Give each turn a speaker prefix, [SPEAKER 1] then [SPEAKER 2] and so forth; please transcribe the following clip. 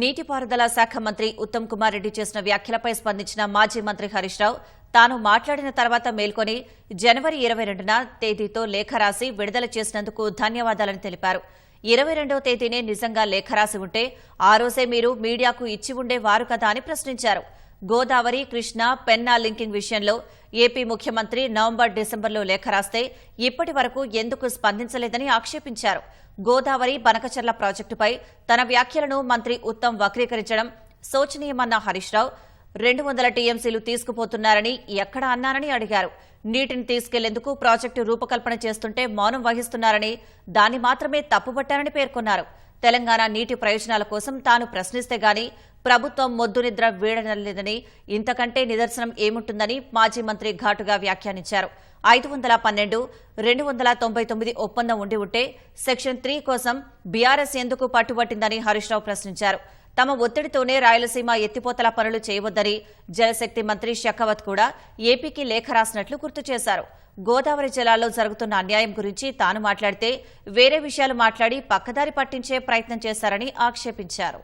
[SPEAKER 1] నీటిపారుదల శాఖ మంత్రి ఉత్తమ్ కుమార్ రెడ్డి చేసిన వ్యాఖ్యలపై స్పందించిన మాజీ మంత్రి హరీష్ రావు తాను మాట్లాడిన తర్వాత మేల్కొని జనవరి ఇరవై రెండున తేదీతో లేఖ రాసి విడుదల చేసినందుకు ధన్యవాదాలని తెలిపారు. ఇరవై రెండవ తేదీనే నిజంగా లేఖ రాసి ఉంటే ఆ రోజే మీరు మీడియాకు ఇచ్చి ఉండేవారు కదా అని ప్రశ్నించారు. గోదావరి కృష్ణ పెన్నా లింకింగ్ విషయంలో ఏపీ ముఖ్యమంత్రి నవంబర్ డిసెంబర్లో లేఖ రాస్తే ఇప్పటి వరకు ఎందుకు స్పందించలేదని ఆక్షేపించారు. గోదావరి బనకచర్ల ప్రాజెక్టుపై తన వ్యాఖ్యలను మంత్రి ఉత్తమ్ వక్రీకరించడం శోచనీయమన్న హరీష్ రావు రెండు వందల టీఎంసీలు తీసుకుపోతున్నారని ఎక్కడ అన్నారని అడిగారు. నీటిని తీసుకెళ్ళేందుకు ప్రాజెక్టు రూపకల్పన చేస్తుంటే మౌనం వహిస్తున్నారని దాన్ని మాత్రమే తప్పుబట్టారని పేర్కొన్నారు. తెలంగాణ నీటి ప్రయోజనాల కోసం తాను ప్రశ్నిస్తే గాని ప్రభుత్వం మొద్దు నిద్ర వీడనలేదని ఇంతకంటే నిదర్శనం ఏముంటుందని మాజీ మంత్రి ఘాటుగా వ్యాఖ్యానించారు. ఐదు వందల పన్నెండు రెండు వందల తొంభై తొమ్మిది ఒప్పందం ఉండి ఉంటే సెక్షన్ త్రీ కోసం బీఆర్ఎస్ ఎందుకు పట్టుబట్టిందని హరీష్ రావు ప్రశ్నించారు. తమ ఒత్తిడితోనే రాయలసీమ ఎత్తిపోతల పనులు చేయవద్దని జలశక్తి మంత్రి షెకావత్ కూడా ఏపీకి లేఖ రాసినట్లు గుర్తు చేశారు. గోదావరి జిల్లాలో జరుగుతున్న అన్యాయం గురించి తాను మాట్లాడితే వేరే విషయాలు మాట్లాడి పక్కదారి పట్టించే ప్రయత్నం చేశారని ఆక్షేపించారు.